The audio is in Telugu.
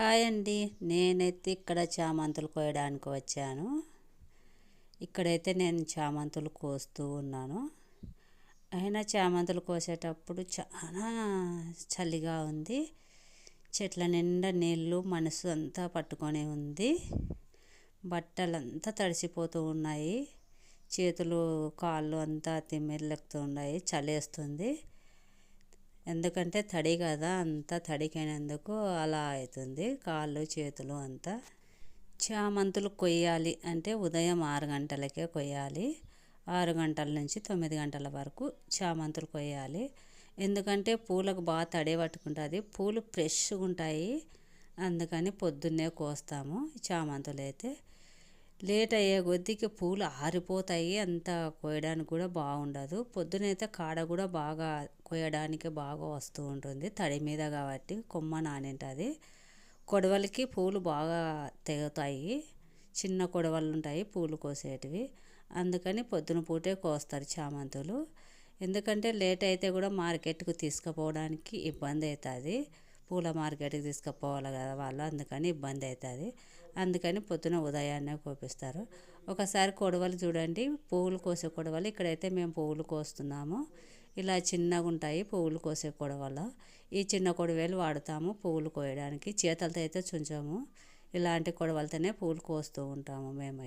హాయ్ అండి. నేనైతే ఇక్కడ చామంతులు కోయడానికి వచ్చాను. ఇక్కడైతే నేను చామంతులు కోస్తూ ఉన్నాను. అయినా చామంతులు కోసేటప్పుడు చాలా చలిగా ఉంది. చెట్ల నిండా నీళ్ళు మనసు అంతా పట్టుకొని ఉంది. బట్టలంతా తడిసిపోతూ ఉన్నాయి. చేతులు కాళ్ళు అంతా తిమ్మిర్లెక్కుతూ ఉన్నాయి. చలేస్తుంది ఎందుకంటే తడి కదా అంతా తడికైనందుకు అలా అవుతుంది కాళ్ళు చేతులు అంతా. చామంతులు కొయ్యాలి అంటే ఉదయం ఆరు గంటలకే కొయ్యాలి. ఆరు గంటల నుంచి తొమ్మిది గంటల వరకు చామంతులు కొయ్యాలి. ఎందుకంటే పూలకు బాగా తడి పట్టుకుంటుంది పూలు ఫ్రెష్గా ఉంటాయి. అందుకని పొద్దున్నే కోస్తాము చామంతులు అయితే లేట్ అయ్యే కొద్దికి పూలు ఆరిపోతాయి. అంత కోయడానికి కూడా బాగుండదు. పొద్దునైతే కాడ కూడా బాగా కోయడానికి బాగా వస్తూ ఉంటుంది. తడి మీద కాబట్టి కొమ్మ నానింటుంది. కొడవలికి పూలు బాగా తెగుతాయి. చిన్న కొడవలు ఉంటాయి పూలు కోసేటివి. అందుకని పొద్దున పూటే కోస్తారు చామంతులు. ఎందుకంటే లేట్ అయితే కూడా మార్కెట్కు తీసుకుపోవడానికి ఇబ్బంది అవుతుంది. పూల మార్కెట్కి తీసుకుపోవాలి కదా వాళ్ళు అందుకని ఇబ్బంది అవుతుంది అందుకని పొద్దున ఉదయాన్నే కోపిస్తారు. ఒకసారి కొడవలు చూడండి. పువ్వులు కోసే కొడవలు ఇక్కడైతే మేము పువ్వులు కోస్తున్నాము. ఇలా చిన్నగా ఉంటాయి పువ్వులు కోసే కొడవలు. ఈ చిన్న కొడవలు వాడతాము పువ్వులు కోయడానికి. చేతులతో అయితే చుంచాము. ఇలాంటి కొడవలతోనే పువ్వులు కోస్తూ ఉంటాము మేమైతే.